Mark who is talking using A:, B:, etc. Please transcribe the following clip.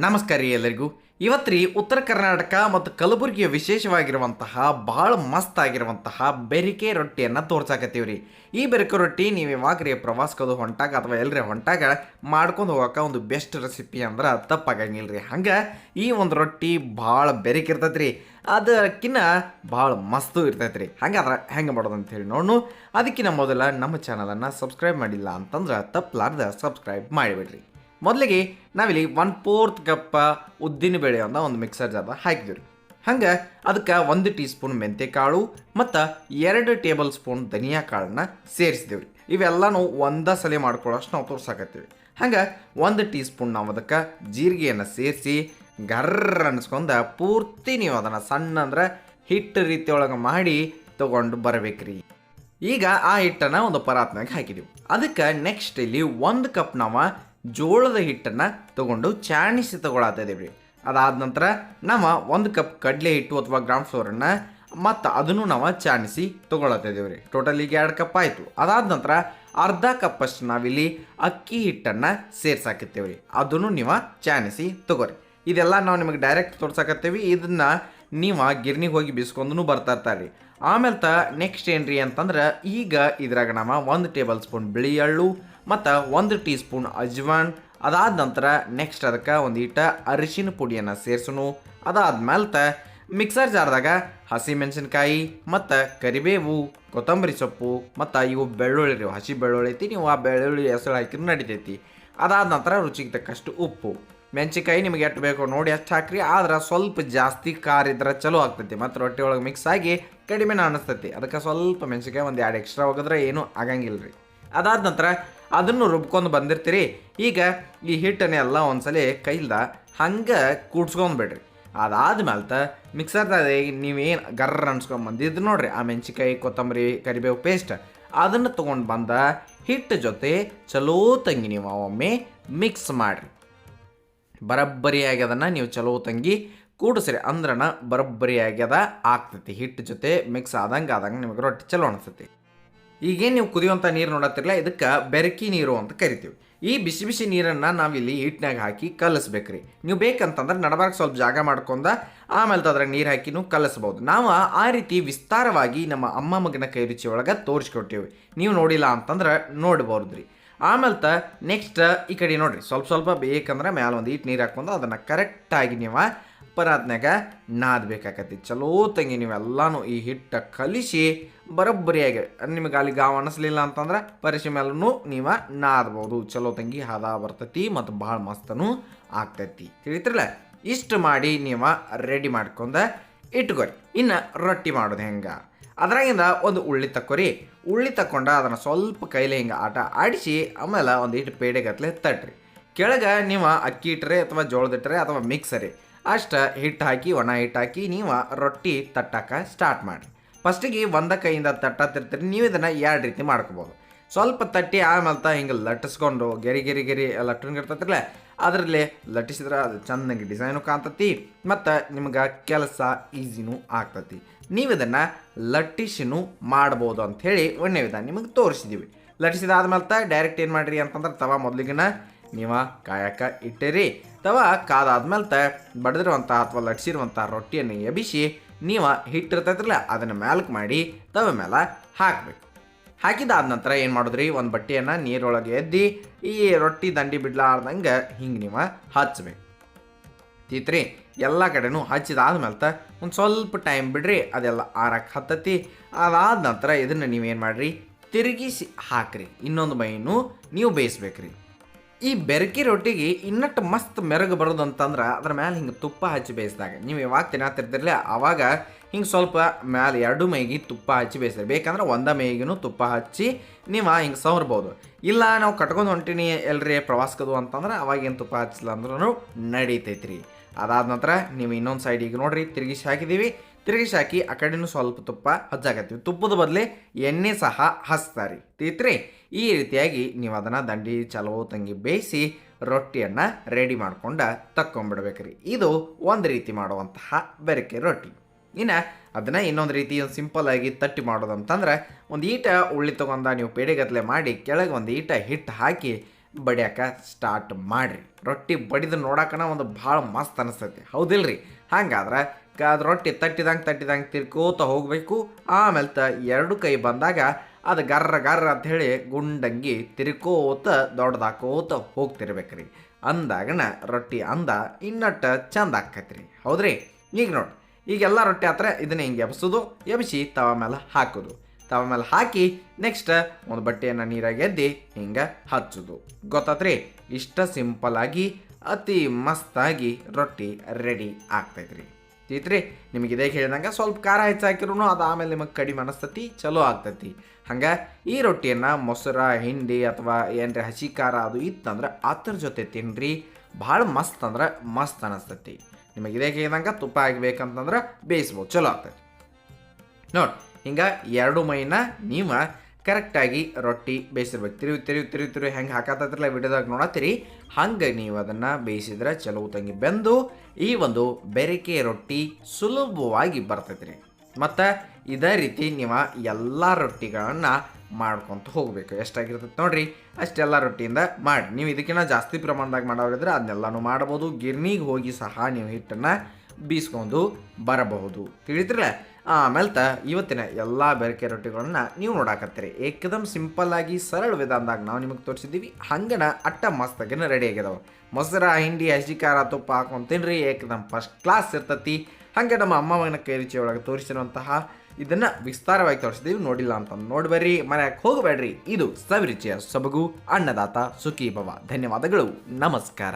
A: ನಮಸ್ಕಾರ ಎಲ್ಲರಿಗೂ. ಇವತ್ತು ರೀ ಉತ್ತರ ಕರ್ನಾಟಕ ಮತ್ತು ಕಲಬುರಗಿಯ ವಿಶೇಷವಾಗಿರುವಂತಹ ಭಾಳ ಮಸ್ತ್ ಆಗಿರುವಂತಹ ಬೆರಿಕೆ ರೊಟ್ಟಿಯನ್ನು ತೋರ್ಸಾಕತ್ತೀವಿ ರೀ. ಈ ಬೆರಿಕೆ ರೊಟ್ಟಿ ನೀವು ಯಾವಾಗ ರೀ ಪ್ರವಾಸಕ್ಕದು ಹೊಂಟಾಗ ಅಥವಾ ಎಲ್ಲರೇ ಹೊಂಟಾಗ ಮಾಡ್ಕೊಂಡು ಹೋಗಕ್ಕೆ ಒಂದು ಬೆಸ್ಟ್ ರೆಸಿಪಿ ಅಂದ್ರೆ ತಪ್ಪಾಗಂಗಿಲ್ಲ ರೀ. ಹಂಗೆ ಈ ಒಂದು ರೊಟ್ಟಿ ಭಾಳ ಬೆರಿಕೆ ಇರ್ತೈತೆ ರೀ. ಅದಕ್ಕಿನ್ನ ಭಾಳ ಮಸ್ತು ಇರ್ತೈತೆ ರೀ. ಹಂಗಾದ್ರೆ ಹೆಂಗೆ ಮಾಡೋದು ಅಂತ ಹೇಳಿ ನೋಡು ಅದಕ್ಕಿಂತ ಮೊದಲು ನಮ್ಮ ಚಾನಲನ್ನು ಸಬ್ಸ್ಕ್ರೈಬ್ ಮಾಡಿಲ್ಲ ಅಂತಂದ್ರೆ ತಪ್ಪಲಾರ್ದ ಸಬ್ಸ್ಕ್ರೈಬ್ ಮಾಡಿಬಿಡ್ರಿ. ಮೊದಲಿಗೆ ನಾವಿಲ್ಲಿ ಒನ್ ಫೋರ್ತ್ ಕಪ್ಪ ಉದ್ದಿನ ಬೇಳೆ ಅಂತ ಒಂದು ಮಿಕ್ಸರ್ ಜಾರ್ ಹಾಕಿದ್ವಿ ಹಂಗೆ ಅದಕ್ಕೆ ಒಂದು ಟೀ ಸ್ಪೂನ್ ಮೆಂತ್ಯ ಕಾಳು ಮತ್ತು ಎರಡು ಟೇಬಲ್ ಸ್ಪೂನ್ ಧನಿಯಾ ಕಾಳನ್ನ ಸೇರಿಸಿದೇವೆ ರೀ. ಇವೆಲ್ಲನೂ ಒಂದೇ ಸಲ ಮಾಡ್ಕೊಳ್ಳೋಷ್ಟು ನಾವು ತೋರ್ಸಾಕತ್ತೀವಿ. ಹಂಗೆ ಒಂದು ಟೀ ಸ್ಪೂನ್ ನಾವು ಅದಕ್ಕೆ ಜೀರಿಗೆಯನ್ನು ಸೇರಿಸಿ ಗರ್ರ ಅನ್ನಿಸ್ಕೊಂಡು ಪೂರ್ತಿ ನೀವು ಅದನ್ನು ಸಣ್ಣ ಅಂದ್ರೆ ಹಿಟ್ಟು ರೀತಿಯೊಳಗೆ ಮಾಡಿ ತೊಗೊಂಡು ಬರಬೇಕ್ರಿ ಈಗ ಆ ಹಿಟ್ಟನ್ನು ಒಂದು ಪರಾತ್ನಾಗ ಹಾಕಿದೀವಿ. ಅದಕ್ಕೆ ನೆಕ್ಸ್ಟ್ ಇಲ್ಲಿ ಒಂದು ಕಪ್ ನಾವು ಜೋಳದ ಹಿಟ್ಟನ್ನು ತಗೊಂಡು ಚಾಣಿಸಿ ತಗೊಳತ್ತಿದ್ದೀವಿ ರೀ ಅದಾದ ನಂತರ ನಾವು ಒಂದು ಕಪ್ ಕಡಲೆ ಹಿಟ್ಟು ಅಥವಾ ಗ್ರಾಮ್ ಫ್ಲೋರನ್ನು ಮತ್ತು ಅದನ್ನು ನಾವು ಚಾಣಿಸಿ ತಗೊಳತ್ತಿದ್ದೀವಿ ರೀ ಟೋಟಲ್ ಈಗ ಎರಡು ಕಪ್ ಆಯಿತು. ಅದಾದ ನಂತರ ಅರ್ಧ ಕಪ್ಪಷ್ಟು ನಾವಿಲ್ಲಿ ಅಕ್ಕಿ ಹಿಟ್ಟನ್ನು ಸೇರ್ಸಾಕತ್ತೀವಿ ರೀ ಅದನ್ನು ನೀವು ಚಾಣಿಸಿ ತಗೋರಿ. ಇದೆಲ್ಲ ನಾವು ನಿಮಗೆ ಡೈರೆಕ್ಟ್ ತೋರ್ಸಾಕತ್ತೀವಿ. ಇದನ್ನು ನೀವು ಗಿರ್ನಿಗೆ ಹೋಗಿ ಬಿಸ್ಕೊಂಡು ಬರ್ತಾ ಇರ್ತಾರೆ ಆಮೇಲೆ ತ ನೆಕ್ಸ್ಟ್ ಏನ್ರಿ ಅಂತಂದ್ರೆ ಈಗ ಇದ್ರಾಗ ನಾವು ಒಂದು ಟೇಬಲ್ ಸ್ಪೂನ್ ಬಿಳಿ ಎಳ್ಳು ಮತ್ತು ಒಂದು ಟೀ ಸ್ಪೂನ್ ಅಜ್ವಾನ್, ಅದಾದ ನಂತರ ನೆಕ್ಸ್ಟ್ ಅದಕ್ಕೆ ಒಂದು ಈಟ ಅರಿಶಿನ ಪುಡಿಯನ್ನು ಸೇರಿಸೋಣ. ಅದಾದ ಮೇಲೆ ಮಿಕ್ಸರ್ ಜಾರ್ದಾಗ ಹಸಿ ಮೆಣಸಿನ್ಕಾಯಿ ಮತ್ತು ಕರಿಬೇವು, ಕೊತ್ತಂಬರಿ ಸೊಪ್ಪು ಮತ್ತು ಇವು ಬೆಳ್ಳುಳ್ಳಿ ರೀ, ಹಸಿ ಬೆಳ್ಳುಳ್ಳಿ ಐತಿ, ನೀವು ಆ ಬೆಳ್ಳುಳ್ಳಿ ಹೆಸರು ಹಾಕಿದ್ರೆ ನಡಿತೈತಿ. ಅದಾದ ನಂತರ ರುಚಿಗೆ ತಕ್ಕಷ್ಟು ಉಪ್ಪು. ಮೆಣಸಿನ್ಕಾಯಿ ನಿಮಗೆ ಎಷ್ಟು ಬೇಕೋ ನೋಡಿ ಅಷ್ಟು ಹಾಕ್ರಿ, ಆದ್ರೆ ಸ್ವಲ್ಪ ಜಾಸ್ತಿ ಖಾರ ಇದ್ರೆ ಚಲೋ ಆಗ್ತೈತಿ, ಮತ್ತು ರೊಟ್ಟಿ ಒಳಗೆ ಮಿಕ್ಸ್ ಆಗಿ ಕಡಿಮೆನ ಅನ್ನಿಸ್ತೈತಿ ಅದಕ್ಕೆ ಸ್ವಲ್ಪ ಮೆಣಸಿನ್ಕಾಯಿ ಒಂದು ಎರಡು ಎಕ್ಸ್ಟ್ರಾ ಹೋಗಿದ್ರೆ ಏನೂ ಆಗಂಗಿಲ್ಲ ರೀ ಅದಾದ ನಂತರ ಅದನ್ನು ರುಬ್ಕೊಂಡು ಬಂದಿರ್ತೀರಿ. ಈಗ ಈ ಹಿಟ್ಟನ್ನೆಲ್ಲ ಒಂದ್ಸಲ ಕೈಲ್ದ ಹಂಗೆ ಕೂಡ್ಸ್ಕೊಂಡ್ಬಿಡ್ರಿ ಅದಾದ್ಮೇಲೆ ಮಿಕ್ಸರ್ದಾಗ ನೀವೇನು ಗರ್ರ ಅನ್ಸ್ಕೊಂಡ್ ಬಂದಿದ್ದು ನೋಡ್ರಿ. ಆ ಮೆಣಸಿನ್ಕಾಯಿ, ಕೊತ್ತಂಬರಿ, ಕರಿಬೇವು ಪೇಸ್ಟ್ ಅದನ್ನು ತೊಗೊಂಡು ಬಂದ ಹಿಟ್ಟು ಜೊತೆ ಚಲೋ ತಂಗಿ ನೀವು ಒಮ್ಮೆ ಮಿಕ್ಸ್ ಮಾಡಿರಿ. ಬರಬ್ಬರಿಯಾಗಿ ಅದನ್ನು ನೀವು ಚಲೋ ತಂಗಿ ಕೂಡಿಸ್ರಿ. ಅಂದ್ರನ ಬರಬ್ಬರಿ ಆಗ್ಯದ ಆಗ್ತೈತಿ. ಹಿಟ್ಟು ಜೊತೆ ಮಿಕ್ಸ್ ಆದಂಗೆ ಆದಂಗೆ ನಿಮಗೆ ರೊಟ್ಟಿ ಚಲೋ ಅನಿಸ್ತೈತಿ. ಈಗೇನು ನೀವು ಕುದಿಯುವಂಥ ನೀರು ನೋಡತ್ತಿರಲ್ಲ ಇದಕ್ಕೆ ಬೆರಕಿ ನೀರು ಅಂತ ಕರಿತೀವಿ. ಈ ಬಿಸಿ ಬಿಸಿ ನೀರನ್ನು ನಾವಿಲ್ಲಿ ಹಿಟ್ನಾಗ ಹಾಕಿ ಕಲಿಸ್ಬೇಕ್ರಿ. ನೀವು ಬೇಕಂತಂದ್ರೆ ನಡಬಾರ್ಕ್ ಸ್ವಲ್ಪ ಜಾಗ ಮಾಡ್ಕೊಂಡ ಆಮೇಲೆ ಅದ್ರಾಗ ನೀರು ಹಾಕಿನೂ ಕಲಿಸ್ಬೋದು. ನಾವು ಆ ರೀತಿ ವಿಸ್ತಾರವಾಗಿ ನಮ್ಮ ಅಮ್ಮ ಮಗನ ಕೈ ರುಚಿ ಒಳಗೆ ತೋರಿಸ್ಕೊಟ್ಟಿವಿ. ನೀವು ನೋಡಿಲ್ಲ ಅಂತಂದ್ರೆ ನೋಡ್ಬೋದು ರೀ ಆಮೇಲೆ ತ ನೆಕ್ಸ್ಟ್ ಈ ಕಡೆ ನೋಡಿರಿ. ಸ್ವಲ್ಪ ಸ್ವಲ್ಪ ಬೇಕಂದ್ರೆ ಮ್ಯಾಲ ಒಂದು ಹಿಟ್ಟು ನೀರು ಹಾಕೊಂಡು ಅದನ್ನು ಕರೆಕ್ಟಾಗಿ ನೀವು ಪರಾತ್ನಾಗ ನಾದಬೇಕಾಕತಿ ಚಲೋ ತಂಗಿ ನೀವೆಲ್ಲಾನು ಈ ಹಿಟ್ಟ ಕಲಿಸಿ ಬರೋಬ್ಬರಿಯಾಗಿ. ನಿಮಗೆ ಅಲ್ಲಿ ಗಾವ ಅನಿಸ್ಲಿಲ್ಲ ಅಂತಂದ್ರೆ ಪರಿಸಿ ಮೇಲೂ ನೀವು ನಾದ್ಬೋದು. ಚಲೋ ತಂಗಿ ಹದ ಬರ್ತೈತಿ ಮತ್ತು ಭಾಳ ಮಸ್ತನು ಆಗ್ತೈತಿ. ತಿಳಿತ್ರಲ್ಲ ಇಷ್ಟು ಮಾಡಿ ನೀವು ರೆಡಿ ಮಾಡ್ಕೊಂಡ ಇಟ್ಕೊರಿ. ಇನ್ನು ರೊಟ್ಟಿ ಮಾಡೋದು ಹೆಂಗೆ? ಅದ್ರಾಗಿಂದ ಒಂದು ಉಳ್ಳಿ ತಕ್ಕೊರಿ. ಉಳ್ಳಿ ತಕ್ಕೊಂಡ ಅದನ್ನು ಸ್ವಲ್ಪ ಕೈಲಿ ಹಿಂಗೆ ಆಟ ಆಡಿಸಿ ಆಮೇಲೆ ಒಂದು ಹಿಟ್ಟು ಪೇಡೆಗತ್ಲೆ ತಟ್ರಿ. ಕೆಳಗೆ ನೀವು ಅಕ್ಕಿ ಇಟ್ಟರೆ ಅಥವಾ ಜೋಳದಿಟ್ಟರೆ ಅಥವಾ ಮಿಕ್ಸರಿ ಅಷ್ಟು ಹಿಟ್ಟು ಹಾಕಿ, ಒಣ ಹಿಟ್ಟು ಹಾಕಿ, ನೀವು ರೊಟ್ಟಿ ತಟ್ಟಕ್ಕೆ ಸ್ಟಾರ್ಟ್ ಮಾಡಿ. ಫಸ್ಟಿಗೆ ಒಂದ ಕೈಯಿಂದ ತಟ್ಟತ್ತಿರ್ತೀರಿ ನೀವು ಇದನ್ನು ಎರಡು ರೀತಿ ಮಾಡ್ಕೋಬೋದು. ಸ್ವಲ್ಪ ತಟ್ಟಿ ಆಮೇಲೆ ಹಿಂಗೆ ಲಟ್ಟಿಸ್ಕೊಂಡು, ಗೆರಿ ಗೆರಿ ಗೆರಿ ಲಟ್ಟಂಗೆ ಇರ್ತೈತಿರಲ್ಲ, ಅದರಲ್ಲಿ ಲಟ್ಟಿಸಿದ್ರೆ ಅದು ಚೆನ್ನಾಗಿ ಡಿಸೈನು ಕಾಣ್ತತಿ, ಮತ್ತು ನಿಮ್ಗೆ ಕೆಲಸ ಈಸಿನೂ ಆಗ್ತತಿ. ನೀವು ಇದನ್ನು ಲಟ್ಟಿಸಿನೂ ಮಾಡ್ಬೋದು ಅಂಥೇಳಿ ಒಳ್ಳೆ ವಿಧಾನ ನಿಮಗೆ ತೋರಿಸಿದ್ದೀವಿ ಲಟ್ಟಿಸಿದಾದ್ಮೇಲೆ ತ ಡೈರೆಕ್ಟ್ ಏನು ಮಾಡಿರಿ ಅಂತಂದ್ರೆ, ತವ ಮೊದಲಿಗಿನ ನೀವು ಕಾಯಕ ಇಟ್ಟಿರಿ. ತವ ಕಾದಾದ್ಮೇಲೆ ತ ಬಡದಿರುವಂಥ ಅಥವಾ ಲಟ್ಸಿರುವಂಥ ರೊಟ್ಟಿಯನ್ನು ಎಬಿಸಿ ನೀವು ಹಿಟ್ಟಿರ್ತೈತ್ರಲ್ಲ ಅದನ್ನು ಮ್ಯಾಲ್ಕ್ ಮಾಡಿ ತವ ಮೇಲೆ ಹಾಕಬೇಕು. ಹಾಕಿದಾದ ನಂತರ ಏನು ಮಾಡಿದ್ರಿ? ಒಂದು ಬಟ್ಟೆಯನ್ನು ನೀರೊಳಗೆ ಎದ್ದಿ ಈ ರೊಟ್ಟಿ ದಂಡಿ ಬಿಡ್ಲಾರ್ದಂಗೆ ಹಿಂಗೆ ನೀವು ಹಚ್ಚಬೇಕು ತೀತ್ರಿ, ಎಲ್ಲ ಕಡೆನೂ ಹಚ್ಚಿದಾದ್ಮೇಲೆ ತ ಒಂದು ಸ್ವಲ್ಪ ಟೈಮ್ ಬಿಡ್ರಿ, ಅದೆಲ್ಲ ಆರಕ್ಕೆ ಹತ್ತತಿ. ಅದಾದ ನಂತರ ಇದನ್ನು ನೀವೇನು ಮಾಡಿರಿ? ತಿರುಗಿಸಿ ಹಾಕ್ರಿ. ಇನ್ನೊಂದು ಮೈನು ನೀವು ಬೇಯಿಸ್ಬೇಕ್ರಿ. ಈ ಬೆರಕಿ ರೊಟ್ಟಿಗೆ ಇನ್ನಟ್ಟು ಮಸ್ತ್ ಮೆರಗು ಬರೋದು ಅಂತಂದ್ರೆ ಅದ್ರ ಮ್ಯಾಲೆ ಹಿಂಗೆ ತುಪ್ಪ ಹಚ್ಚಿ ಬೇಯಿಸಿದಾಗ. ನೀವು ಯಾವಾಗ ತಿನ್ನತ್ತಿರ್ತಿರಲಿಲ್ಲ ಆವಾಗ ಹಿಂಗೆ ಸ್ವಲ್ಪ ಮ್ಯಾಲೆ ಎರಡು ಮೈಗೆ ತುಪ್ಪ ಹಚ್ಚಿ ಬೇಯಿಸ್ತಾರೆ ಬೇಕಂದ್ರೆ ಒಂದ ಮೈಗಿನೂ ತುಪ್ಪ ಹಚ್ಚಿ ನೀವು ಹಿಂಗೆ ಸವರ್ಬೋದು. ಇಲ್ಲ, ನಾವು ಕಟ್ಕೊಂಡು ಹೊಂಟೀನಿ ಎಲ್ರಿ ಪ್ರವಾಸಕ್ಕದು ಅಂತಂದ್ರೆ ಅವಾಗೇನು ತುಪ್ಪ ಹಚ್ಚಿಲ್ಲ ಅಂದ್ರೂ ನಡೀತೈತ್ರಿ. ಅದಾದ ನಂತರ ನೀವು ಇನ್ನೊಂದು ಸೈಡಿಗೆ ನೋಡ್ರಿ, ತಿರುಗಿಸಿ ಹಾಕಿದ್ದೀವಿ ತಿರುಗಿಸಿ ಹಾಕಿ ಆ ಕಡೆನೂ ಸ್ವಲ್ಪ ತುಪ್ಪ ಹಚ್ಚಾಕತ್ತೀವಿ ತುಪ್ಪದ ಬದಲೇ ಎಣ್ಣೆ ಸಹ ಹಚ್ತಾರೆ ತೀತ್ರಿ? ಈ ರೀತಿಯಾಗಿ ನೀವು ಅದನ್ನು ದಂಡಿ, ಚಲೋ, ತಂಗಿ ಬೇಯಿಸಿ ರೊಟ್ಟಿಯನ್ನು ರೆಡಿ ಮಾಡ್ಕೊಂಡು ತಕ್ಕೊಂಬಿಡ್ಬೇಕ್ರಿ. ಇದು ಒಂದು ರೀತಿ ಮಾಡುವಂತಹ ಬೆರಕೆ ರೊಟ್ಟಿ. ಇನ್ನು ಅದನ್ನು ಇನ್ನೊಂದು ರೀತಿ ಒಂದು ಸಿಂಪಲ್ ಆಗಿ ತಟ್ಟಿ ಮಾಡೋದು ಅಂತಂದ್ರೆ ಒಂದು ಈಟ ಉಳ್ಳಿ ತೊಗೊಂಡ ನೀವು ಪೇಡೆಗತ್ತಲೆ ಮಾಡಿ ಕೆಳಗೆ ಒಂದು ಈಟ ಹಿಟ್ಟು ಹಾಕಿ ಬಡಿಯಾಕ ಸ್ಟಾರ್ಟ್ ಮಾಡಿರಿ. ರೊಟ್ಟಿ ಬಡಿದು ನೋಡಕ್ಕನ ಒಂದು ಭಾಳ ಮಸ್ತ್ ಅನಿಸ್ತೈತಿ. ಹೌದಿಲ್ರಿ? ಹಾಗಾದ್ರೆ ಅದ್ ರೊಟ್ಟಿ ತಟ್ಟಿದಂಗೆ ತಟ್ಟಿದಂಗೆ ತಿರ್ಕೋತ ಹೋಗಬೇಕು. ಆಮೇಲೆ ತ ಎರಡು ಕೈ ಬಂದಾಗ ಅದು ಗರ್ರ ಗರ್ರ ಹೇಳಿ ಗುಂಡಂಗಿ ತಿರ್ಕೋತ ದೊಡ್ಡದಾಕೋತ ಹೋಗ್ತಿರ್ಬೇಕ್ರಿ. ಅಂದಾಗನ ರೊಟ್ಟಿ ಅಂದ ಇನ್ನಟ್ಟು ಚಂದ ಆಕೈತ್ರಿ ಹೌದ್ರಿ? ಈಗ ನೋಡಿ, ಈಗೆಲ್ಲ ರೊಟ್ಟಿ ಹತ್ರ ಇದನ್ನ ಹಿಂಗೆ ಎಬ್ಸೋದು, ಎಬ್ಸಿ ತವ ಮೇಲೆ ಹಾಕೋದು. ತವ ಮೇಲೆ ಹಾಕಿ ನೆಕ್ಸ್ಟ್ ಒಂದು ಬಟ್ಟೆಯನ್ನು ನೀರಾಗಿ ಎದ್ದಿ ಹಿಂಗೆ ಹಚ್ಚೋದು. ಗೊತ್ತಾತ್ರಿ? ಇಷ್ಟ ಸಿಂಪಲ್ ಆಗಿ ಅತಿ ಮಸ್ತಾಗಿ ರೊಟ್ಟಿ ರೆಡಿ ಆಗ್ತೈತ್ರಿ. ತಿತ್ರಿ ನಿಮಗೆ ಇದೇ ಹೇಳಿದಂಗೆ ಸ್ವಲ್ಪ ಖಾರ ಹೆಚ್ಚಾಕಿರೂ ಅದು ಆಮೇಲೆ ನಿಮಗೆ ಕಡಿಮೆ ಅನಿಸ್ತತಿ, ಚಲೋ ಆಗ್ತತಿ. ಹಂಗೆ ಈ ರೊಟ್ಟಿಯನ್ನು ಮೊಸರ, ಹಿಂಡಿ ಅಥವಾ ಏನರ ಹಸಿ ಖಾರ ಅದು ಇತ್ತಂದ್ರೆ ಅದ್ರ ಜೊತೆ ತಿನ್ನಿರಿ ಭಾಳ ಮಸ್ತ್ ಅಂದ್ರೆ ಮಸ್ತ್ ಅನಿಸ್ತತಿ. ನಿಮಗೆ ಇದೇ ಹೇಳಿದಂಗೆ ತುಪ್ಪ ಆಗಬೇಕಂತಂದ್ರೆ ಬೇಯಿಸ್ಬೋದು, ಚಲೋ ಆಗ್ತೈತಿ. ನೋಡಿ, ಹಿಂಗೆ ಎರಡು ಮೈನ ನೀವು ಕರೆಕ್ಟಾಗಿ ರೊಟ್ಟಿ ಬೇಯಿಸಿರ್ಬೇಕು. ತಿರುವಿ ತಿರುವಿ ತಿರುವಿ ತಿರುವಿ ಹೆಂಗೆ ಹಾಕತ್ತಿರಲ್ಲ ವಿಡಿಯೋದಾಗ ನೋಡತ್ತೀರಿ. ಹಂಗೆ ನೀವು ಅದನ್ನು ಬೇಯಿಸಿದ್ರೆ ಚಲೋ ತಂಗಿ ಬೆಂದು ಈ ಒಂದು ಬೆರಿಕೆ ರೊಟ್ಟಿ ಸುಲಭವಾಗಿ ಬರ್ತೈತೆ ರೀ ಮತ್ತು ಇದೇ ರೀತಿ ನೀವು ಎಲ್ಲ ರೊಟ್ಟಿಗಳನ್ನು ಮಾಡ್ಕೊತ ಹೋಗ್ಬೇಕು. ಎಷ್ಟಾಗಿರ್ತೈತೆ ನೋಡಿರಿ? ಅಷ್ಟೆಲ್ಲ ರೊಟ್ಟಿಯಿಂದ ಮಾಡಿ. ನೀವು ಇದಕ್ಕಿಂತ ಜಾಸ್ತಿ ಪ್ರಮಾಣದಾಗ ಮಾಡೋರಿದ್ರೆ ಅದನ್ನೆಲ್ಲನೂ ಮಾಡ್ಬೋದು. ಗಿರ್ನಿಗೆ ಹೋಗಿ ಸಹ ನೀವು ಹಿಟ್ಟನ್ನು ಬೀಸ್ಕೊಂಡು ಬರಬಹುದು. ತಿಳಿದ್ರಲ್ಲ? ಆಮೇಲೆ ಇವತ್ತಿನ ಎಲ್ಲ ಬೆರಕೆ ರೊಟ್ಟಿಗಳನ್ನ ನೀವು ನೋಡಾಕತ್ತೀರಿ. ಏಕದಮ್ ಆಗಿ ಸರಳ ವಿಧಾನದಾಗ ನಾವು ನಿಮಗೆ ತೋರಿಸಿದ್ದೀವಿ. ಹಂಗನ ಅಟ್ಟ ಮಸ್ತಾಗಿನ ರೆಡಿ ಆಗ್ಯದವ. ಮೊಸರ, ಹಿಂಡಿ, ಹಸಿ ಖಾರ, ತುಪ್ಪ ಹಾಕೊಂಡು ತಿನ್ರಿ ಏಕದಮ್ ಫಸ್ಟ್ ಕ್ಲಾಸ್ ಇರ್ತತಿ. ಹಾಗೆ ನಮ್ಮ ಅಮ್ಮವನ ಕೈ ರುಚಿ ಒಳಗೆ ತೋರಿಸಿರುವಂತಹ ಇದನ್ನ ವಿಸ್ತಾರವಾಗಿ ತೋರಿಸಿದೀವಿ ನೋಡಿಲ್ಲ ಅಂತ ನೋಡ್ಬರ್ರಿ. ಮನೆಯಾಗ ಹೋಗಬೇಡ್ರಿ. ಇದು ಸವಿರುಚಿಯ ಸೊಬಗು, ಅನ್ನದಾತ ಸುಖಿ ಭವ ಧನ್ಯವಾದಗಳು. ನಮಸ್ಕಾರ.